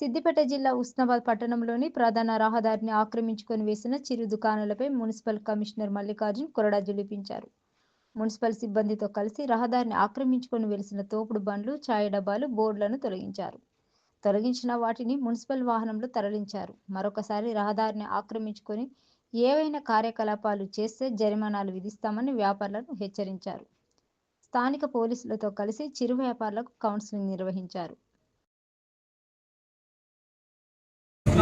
సిద్దిపేట జిల్లా ఉస్నాబాద్ పట్టణంలోని ప్రధాన రహదారిని ఆక్రమించుకొని వేసిన చిరు దుకాణాలపై మున్సిపల్ కమిషనర్ మల్లికార్జున్ కొరడా జులిపించారు మున్సిపల్ సిబ్బందితో కలిసి రహదారిని ఆక్రమించుకొని వెలిసిన తోపుడు బండ్లు ఛాయ డబ్బాలు బోర్డులను తొలగించారు. తొలగించిన వాటిని మున్సిపల్ వాహనంలో తరలించారు. మరొకసారి రహదారిని ఆక్రమించుకొని ఏవైనా కార్యకలాపాలు చేస్తే జరిమానాలు విధిస్తామని వ్యాపారులను హెచ్చరించారు. స్థానిక పోలీసులతో కలిసి చిరు వ్యాపారులకు కౌన్సిలింగ్ నిర్వహించారు.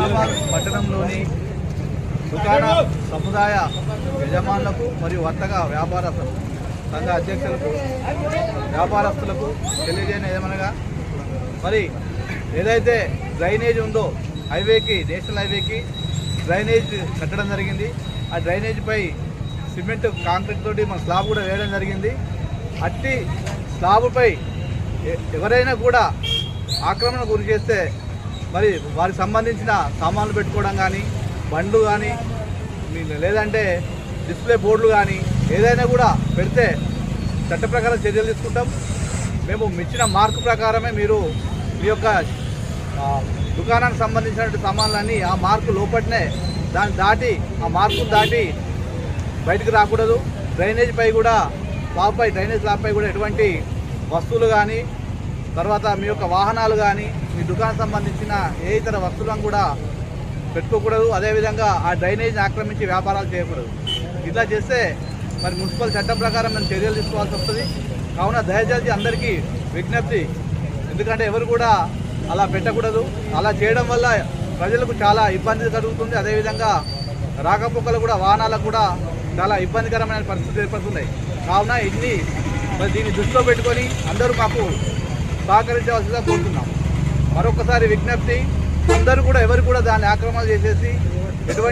హుస్నాబాద్ పట్టణంలోని దుకాణ సముదాయ యజమానులకు మరియు వర్తక వ్యాపార సంఘ అధ్యక్షులకు వ్యాపారస్తులకు తెలియజేయని ఏమనగా మరి ఏదైతే డ్రైనేజ్ ఉందో హైవేకి నేషనల్ హైవేకి డ్రైనేజ్ కట్టడం జరిగింది. ఆ డ్రైనేజ్పై సిమెంట్ కాంక్రీట్ తోటి మన స్లాబ్ కూడా వేయడం జరిగింది. అట్టి స్లాబ్పై ఎ- ఎవరైనా కూడా ఆక్రమణ గురి చేస్తే మరి వారికి సంబంధించిన సామాన్లు పెట్టుకోవడం కానీ బండ్లు కానీ మీ- లేదంటే డిస్ప్లే బోర్డులు కానీ ఏదైనా కూడా పెడితే చట్ట ప్రకారం చర్యలు తీసుకుంటాం. మేము ఇచ్చిన మార్కు ప్రకారమే మీరు మీ యొక్క దుకాణానికి సంబంధించినటువంటి సామాన్లన్నీ ఆ మార్కు లోపట్నే దాన్ని దాటి ఆ మార్కును దాటి బయటకు రాకూడదు. డ్రైనేజ్ పై కూడా స్లాబ్పై డ్రైనేజ్ స్లాబ్పై కూడా ఎటువంటి వస్తువులు కానీ తర్వాత మీ యొక్క వాహనాలు కానీ మీ దుకాణం సంబంధించిన ఏ ఇతర వస్తువులను కూడా పెట్టుకోకూడదు. అదేవిధంగా ఆ డ్రైనేజ్ని ఆక్రమించి వ్యాపారాలు చేయకూడదు. ఇట్లా చేస్తే మరి మున్సిపల్ చట్టం ప్రకారం మేము చర్యలు తీసుకోవాల్సి వస్తుంది. కావున దయచేసి అందరికీ విజ్ఞప్తి. ఎందుకంటే ఎవరు కూడా అలా పెట్టకూడదు. అలా చేయడం వల్ల ప్రజలకు చాలా ఇబ్బంది కలుగుతుంది. అదేవిధంగా రాకపోకలు కూడా వాహనాలకు కూడా చాలా ఇబ్బందికరమైన పరిస్థితులు ఏర్పడుతున్నాయి. కావున ఇన్ని మరి దీన్ని దృష్టిలో పెట్టుకొని అందరూ మాకు సహకరించవలసిందిగా కోరుతున్నాం మరొకసారి విజ్ఞప్తి అందరూ కూడా ఎవరు కూడా దాన్ని ఆక్రమణ చేసేసి ఎటువంటి